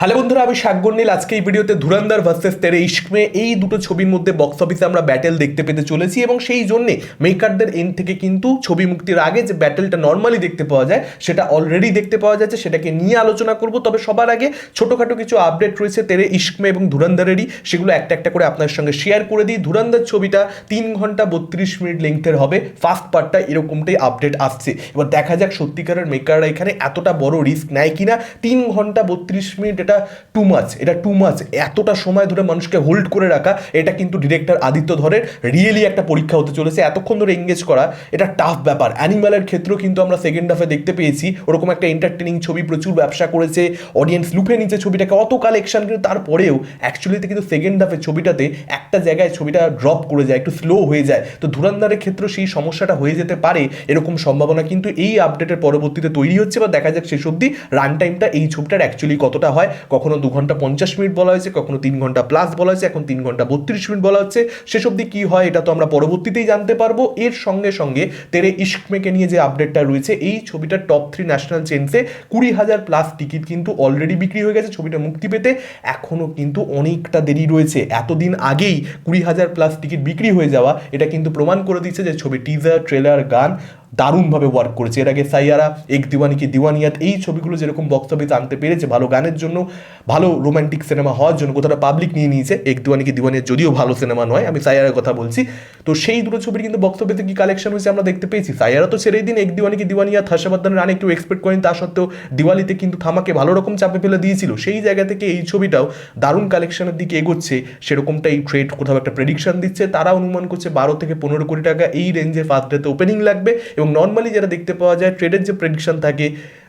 Hello বন্ধুরা, আমি শাকগর নীল। আজকে এই ভিডিওতে ধুরান্দার ভার্সেস তেরে ইস্কমে এই দুটো ছবির মধ্যে বক্স অফিসে আমরা ব্যাটেল দেখতে পেতে চলেছি এবং সেই জন্যে মেকারদের এন্ড থেকে কিন্তু ছবি মুক্তির আগে যে ব্যাটেলটা নর্মালি দেখতে পাওয়া যায়, সেটা অলরেডি দেখতে পাওয়া যাচ্ছে, সেটাকে নিয়ে আলোচনা করব। তবে সবার আগে ছোটোখাটো কিছু আপডেট রয়েছে তেরে ইস্কমে এবং ধুরান্দারেরই সেগুলো একটা একটা করে আপনার সঙ্গে শেয়ার করে দিই। ধুরান্দার ছবিটা তিন ঘণ্টা বত্রিশ মিনিট লেংথের হবে। ফার্স্ট পার্টটা এরকমটাই আপডেট আসছে। এবার দেখা যাক সত্যিকারের মেকাররা এখানে এতটা বড় রিস্ক নেয় কিনা। তিন ঘণ্টা বত্রিশ মিনিট এটা টু মাচ এটা টু মাচ এতটা সময় ধরে মানুষকে হোল্ড করে রাখা, এটা কিন্তু ডিরেক্টর আদিত্য ধরের রিয়েলি একটা পরীক্ষা হতে চলেছে। এতক্ষণ ধরে এঙ্গেজ করা, এটা টাফ ব্যাপার। অ্যানিমালের ক্ষেত্রেও কিন্তু আমরা সেকেন্ড হাফে দেখতে পেয়েছি। ওরকম একটা এন্টারটেনিং ছবি প্রচুর ব্যবসা করেছে অডিয়েন্স লুপে নিচে ছবিটাকে, অত কালেকশন কিন্তু তারপরেও অ্যাকচুয়ালিতে কিন্তু সেকেন্ড হাফে ছবিটাতে একটা জায়গায় ছবিটা ড্রপ করে যায়, একটু স্লো হয়ে যায়। তো ধুরান্দারের ক্ষেত্রে সেই সমস্যাটা হয়ে যেতে পারে, এরকম সম্ভাবনা কিন্তু এই আপডেটের পরবর্তীতে তৈরি হচ্ছে বা দেখা যাক শেষ অবধি রান টাইমটা এই ছবিটার অ্যাকচুয়ালি কতটা হয়। কখনো দু ঘণ্টা পঞ্চাশ মিনিট বলা হয়েছে, কখনো তিন ঘণ্টা প্লাস বলা হয়েছে, এখন তিন ঘণ্টা বত্রিশ মিনিট বলা হচ্ছে। শেষ অবধি কী হয়, এটা তো আমরা পরবর্তীতেই জানতে পারব। এর সঙ্গে সঙ্গে তেরে ইস্কমেকে নিয়ে যে আপডেটটা রয়েছে, এই ছবিটার টপ থ্রি ন্যাশনাল চেন্সে কুড়ি হাজার প্লাস টিকিট কিন্তু অলরেডি বিক্রি হয়ে গেছে, ছবিটা মুক্তি পেতে। এখনও কিন্তু অনেকটা দেরি রয়েছে। এতদিন আগেই কুড়ি হাজার প্লাস টিকিট বিক্রি হয়ে যাওয়া, এটা কিন্তু প্রমাণ করে দিচ্ছে যে ছবি টিজার ট্রেলার গান দারুণভাবে ওয়ার্ক করেছে। এর আগে সাইয়ারা, এক দিওয়ানি কি দিওয়ানিয়াত, এই ছবিগুলো যেরকম বক্স অফিসে আনতে পেরেছে ভালো গানের জন্য, ভালো রোমান্টিক সিনেমা হওয়ার জন্য কোথাটা পাবলিক নিয়ে নিয়েছে। এক দিওয়ানি কি দিওয়ানিয়াত যদিও ভালো সিনেমা নয়, আমি সাইয়ারের কথা বলছি। তো সেই দুটো ছবির কিন্তু বক্স অফিসে কি কালেকশন হয়েছে আমরা দেখতে পেয়েছি। সাইয়ারা তো ছেড়েই দিন এক দিওয়ানি কি দিওয়ানিয়াত হর্ষবর্ধন রান একটু এক্সপেক্ট করেন, তা সত্ত্বেও দিওয়ালিতে কিন্তু থামাকে ভালো রকম চাপে ফেলে দিয়েছিল। সেই জায়গা থেকে এই ছবিটাও দারুণ কালেকশনের দিকে এগোচ্ছে, সেরকমটাই ট্রেড কোথাও একটা প্রেডিকশন দিচ্ছে। তারা অনুমান করছে বারো থেকে পনেরো কোটি টাকা এই রেঞ্জে ফার্স্ট ডেতে ওপেনিং লাগবে এবং নর্মালি যেটা দেখতে পাওয়া যায় ট্রেডের যে প্রেডিকশন থাকে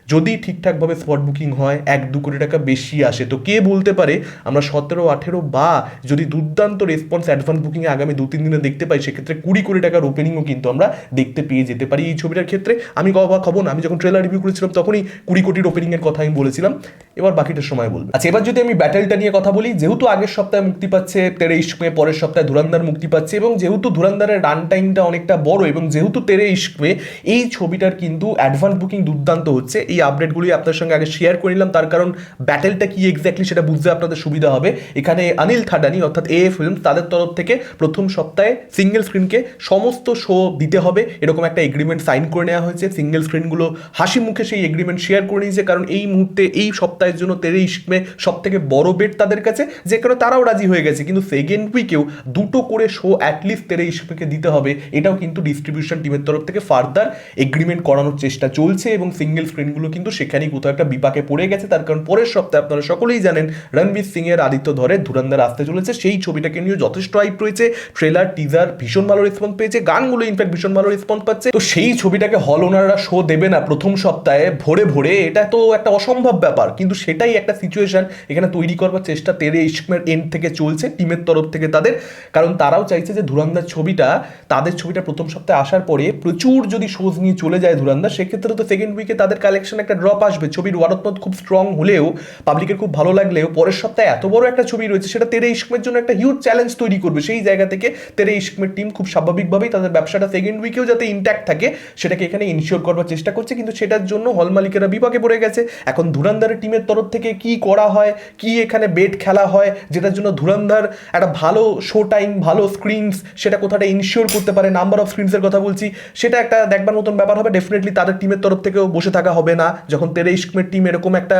যদি ঠিকঠাকভাবে স্পট বুকিং হয়, এক দু কোটি টাকা বেশি আসে। তো কে বলতে পারে, আমরা সতেরো, আঠেরো বা যদি দুর্দান্ত রেসপন্স অ্যাডভান্স বুকিংয়ে আগামী দু তিন দিনে দেখতে পাই, সেক্ষেত্রে কুড়ি কোটি টাকার ওপেনিংও কিন্তু আমরা দেখতে পেয়ে যেতে পারি এই ছবিটার ক্ষেত্রে। আমি অবাক হব না। আমি যখন ট্রেলার রিভিউ করেছিলাম, তখনই কুড়ি কোটির ওপেনিংয়ের কথা আমি বলেছিলাম। এবার বাকিটার সময় বলব। আচ্ছা এবার যদি আমি ব্যাটেলটা নিয়ে কথা বলি, যেহেতু আগের সপ্তাহে মুক্তি পাচ্ছে তেরে ইস্কমে পরের সপ্তাহে ধুরান্দার মুক্তি পাচ্ছে, এবং যেহেতু ধুরান্দারের রান টাইমটা অনেকটা বড়, এবং যেহেতু তেরে ইস্কমে এই ছবিটার কিন্তু অ্যাডভান্স বুকিং দুর্দান্ত হচ্ছে এই আপডেটগুলি আপনার সঙ্গে আগে শেয়ার করে নিলাম। তার কারণ ব্যাটেলটা কি এক্স্যাক্টলি সেটা বুঝতে আপনাদের সুবিধা হবে। এখানে অনিল থাডানি অর্থাৎ এ ফিল্ম তাদের তরফ থেকে প্রথম সপ্তাহে সিঙ্গেল স্ক্রিনকে সমস্ত শো দিতে হবে। এরকম একটা এগ্রিমেন্ট সাইন করে নেওয়া হয়েছে। সিঙ্গেল স্ক্রিনগুলো হাসি মুখে সেই এগ্রিমেন্ট শেয়ার করে নিয়েছে। কারণ এই মুহূর্তে, এই সপ্তাহের জন্য তেরে ইস্কমে সব থেকে বড় বেট তাদের কাছে যে কারণে তারাও রাজি হয়ে গেছে। কিন্তু সেকেন্ড উইকেও দুটো করে শো অ্যাটলিস্ট তেরে ইস্কমেকে দিতে হবে। এটাও কিন্তু ডিস্ট্রিবিউশন টিমের তরফ থেকে ফার্দার এগ্রিমেন্ট করানোর চেষ্টা চলছে এবং সিঙ্গেল স্ক্রিনগুলো কিন্তু সেখানেই কোথাও একটা বিপাকে পড়ে গেছে। তার কারণ পরের সপ্তাহে আপনারা সকলেই জানেন, রণবীর সিং এর আদিত্য ধরে ধুরন্ধার আসতে চলেছে। সেই ছবিটাকে নিয়ে যথেষ্ট হাইপ রয়েছে। ট্রেলার টিজার ভীষণ ভালো রেসপন্স পেয়েছে। গানগুলো ইনফ্যাক্ট ভীষণ ভালো রেসপন্স পাচ্ছে। তো সেই ছবিটাকে হল ওনারা শো দেবে না প্রথম সপ্তাহে, ভোরে ভোরে। এটা তো একটা অসম্ভব ব্যাপার। কিন্তু সেটাই একটা সিচুয়েশন এখানে তৈরি করবার চেষ্টা তেরে ইস্কমের এন্ড থেকে চলছে টিমের তরফ থেকে তাদের। কারণ তারাও চাইছে যে ধুরন্ধার ছবিটা, তাদের ছবিটা প্রথম সপ্তাহে আসার পরে প্রচুর যদি শোজ নিয়ে চলে যায় ধুরন্ধার, সেক্ষেত্রে তো সেকেন্ড উইকে তাদের কালেকশন একটা ড্রপ আসবে, ছবির ওয়ারতমত খুব স্ট্রং হলেও পাবলিকের খুব ভালো লাগলেও পরের সপ্তাহে এত বড় একটা ছবি রয়েছে, সেটা তেরে ইস্কমের জন্য একটা হিউজ চ্যালেঞ্জ তৈরি করবে। সেই জায়গা থেকে তেরে ইস্কমের টিম খুব স্বাভাবিকভাবেই তাদের ব্যবসাটা সেকেন্ড উইকেও যাতে ইন্ট্যাক্ট থাকে, সেটাকে এখানে ইনশিওর করবার চেষ্টা করছে। কিন্তু সেটার জন্য হল মালিকেরা বিপাকে পড়ে গেছে। এখন ধুরান্ধারের টিমের তরফ থেকে কি করা হয়, কি এখানে বেট খেলা হয়, যেটার জন্য ধুরান্ধার একটা ভালো শো টাইম ভালো স্ক্রিনস সেটা কোথাটা ইনশিওর করতে পারে নাম্বার অফ স্ক্রিনসের কথা বলছি, সেটা একটা দেখবার মতন ব্যাপার হবে। ডেফিনেটলি তাদের টিমের তরফ থেকেও বসে থাকা হবে না। যখন তেরে ইস্কমের টিম এরকম একটা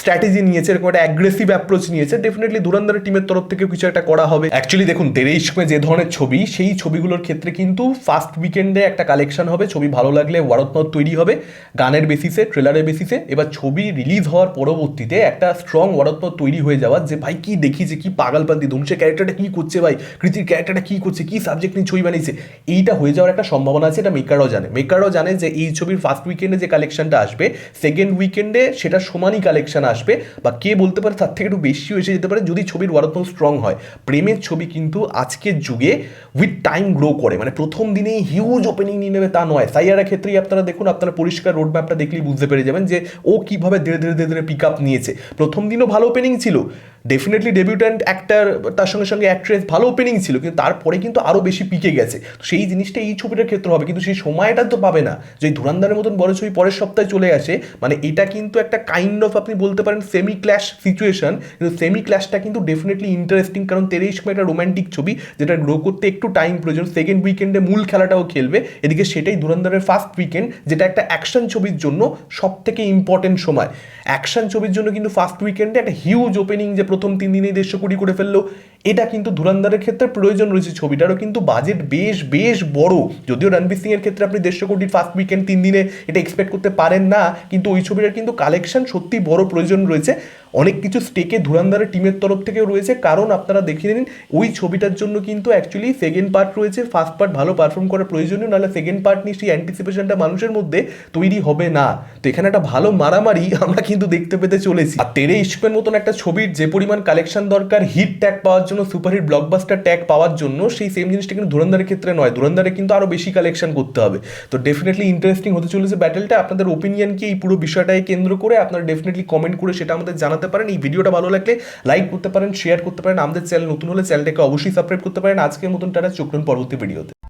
স্ট্র্যাটেজি নিয়েছে, এরকম একটা অ্যাগ্রেসিভ অ্যাপ্রোচ নিয়েছে ডেফিনেটলি ধুরন্ধরের টিমের তরফ থেকেও কিছু একটা করা হবে। অ্যাকচুয়ালি দেখুন, তেরে ইস্কমে যে ধরনের ছবি, সেই ছবিগুলোর ক্ষেত্রে কিন্তু ফার্স্ট উইকেন্ডে একটা কালেকশন হবে, ছবি ভালো লাগলে ওয়ারতমত তৈরি হবে, গানের বেসিসে ট্রেলারের বেসিসে এবার ছবি রিলিজ হওয়ার পরবর্তীতে একটা স্ট্রং ওয়ারতমত তৈরি হয়ে যাওয়ার যে ভাই কি দেখিছে কি পাগালপান্তি, ধুমসে ক্যারেক্টারটা কি করছে ভাই, কৃতির ক্যারেক্টারটা কি করছে, কি সাবজেক্ট নিয়ে ছবি বানিয়েছে, এইটা হয়ে যাওয়ার একটা সম্ভাবনা আছে, এটা মেকারও জানে। মেকারও জানে যে এই ছবির ফার্স্ট উইকেন্ডে যে কালেকশনটা আসবে সেকেন্ড উইকেন্ডে সেটা সমানই কালেকশন আসবে। বা কে বলতে পারে তার থেকে একটু বেশিও এসে যেতে পারে যদি ছবির ওয়ারতম স্ট্রং হয়। প্রেমের ছবি কিন্তু আজকের যুগে উইথ টাইম গ্রো করে। মানে প্রথম দিনেই হিউজ ওপেনিং নিয়ে নেবে তা নয়। সাইয়ারা ক্ষেত্রেই আপনারা দেখুন, আপনারা পরিষ্কার রোড ম্যাপটা দেখলেই বুঝতে পেরে যাবেন যে ও কীভাবে ধীরে ধীরে ধীরে ধীরে পিক আপ নিয়েছে। প্রথম দিনও ভালো ওপেনিং ছিল। ডেফিনেটলি ডেবিউট্যান্ট অ্যাক্টার তার সঙ্গে সঙ্গে অ্যাক্ট্রেস ভালো ওপেনিং ছিল, কিন্তু তারপরে কিন্তু আরও বেশি পিকে গেছে। তো সেই জিনিসটা এই ছবিটার ক্ষেত্রে হবে, কিন্তু সেই সময়টা তো পাবে না। যে ধুরান্দারের মতন বড় ছবি পরের সপ্তাহে চলে আসে মানে এটা কিন্তু একটা কাইন্ড অফ আপনি বলতে পারেন সেমি ক্ল্যাশ সিচুয়েশন কিন্তু সেমি ক্ল্যাশটা কিন্তু ডেফিনেটলি ইন্টারেস্টিং কারণ তেরে ইস্ক একটা রোমান্টিক ছবি, যেটা গ্রো করতে একটু টাইম প্রয়োজন। সেকেন্ড উইকেন্ডে মূল খেলাটাও খেলবে। এদিকে সেটাই ধুরন্ধরের ফার্স্ট উইকেন্ড যেটা একটা অ্যাকশন ছবির জন্য সব থেকে ইম্পর্টেন্ট সময়। অ্যাকশন ছবির জন্য কিন্তু ফার্স্ট উইকেন্ডে একটা হিউজ ওপেনিং যে প্রথম তিন দিনেই দেড়শো কোটি করে ফেলল। এটা কিন্তু ধুরন্ধরের ক্ষেত্রে প্রয়োজন রয়েছে। ছবিটারও কিন্তু বাজেট বেশ বেশ বড়। যদিও রণবীর সিং এর ক্ষেত্রে আপনি দেড়শো কোটির ফার্স্ট উইকেন্ড তিন দিনে এটা এক্সপেক্ট করতে পারেন না, কিন্তু ওই ছবিটার কিন্তু কালেকশন সত্যি বড় প্রয়োজন রয়েছে। অনেক কিছু স্টেকে ধুরান্দারের টিমের তরফ থেকেও রয়েছে। কারণ আপনারা দেখে নিন ওই ছবিটার জন্য কিন্তু অ্যাকচুয়ালি সেকেন্ড পার্ট রয়েছে। ফার্স্ট পার্ট ভালো পারফর্ম করা প্রয়োজনীয়, নাহলে সেকেন্ড পার্ট নিয়ে সেই অ্যান্টিসিপেশনটা মানুষের মধ্যে তৈরি হবে না। তো এখানে একটা ভালো মারামারি আমরা কিন্তু দেখতে পেতে চলেছি। আর তেরে ইস্কের মতন একটা ছবির যে পরিমাণ কালেকশন দরকার হিট ট্যাগ পাওয়ার জন্য সুপারহিট ব্লকবাস্টার ট্যাগ পাওয়ার জন্য সেই সেম জিনিসটা কিন্তু ধুরন্ধারের ক্ষেত্রে নয়। ধুরন্ধারে কিন্তু আরও বেশি কালেকশন করতে হবে। তো ডেফিনেটলি ইন্টারেস্টিং হতে চলেছে ব্যাটেলটা আপনাদের ওপিনিয়ন কি এই পুরো বিষয়টাকে কেন্দ্র করে আপনারা ডেফিনেটলি কমেন্ট করে সেটা আমাদের জানাতে পারেন। এই ভিডিওটা ভালো লাগলে লাইক করতে পারেন শেয়ার করতে পারেন। আমাদের চ্যানেল নতুন হলে চ্যানেলটাকে অবশ্যই সাবস্ক্রাইব করতে পারেন। আজকের মতন টাটা, চোখ পরবর্তী ভিডিওতে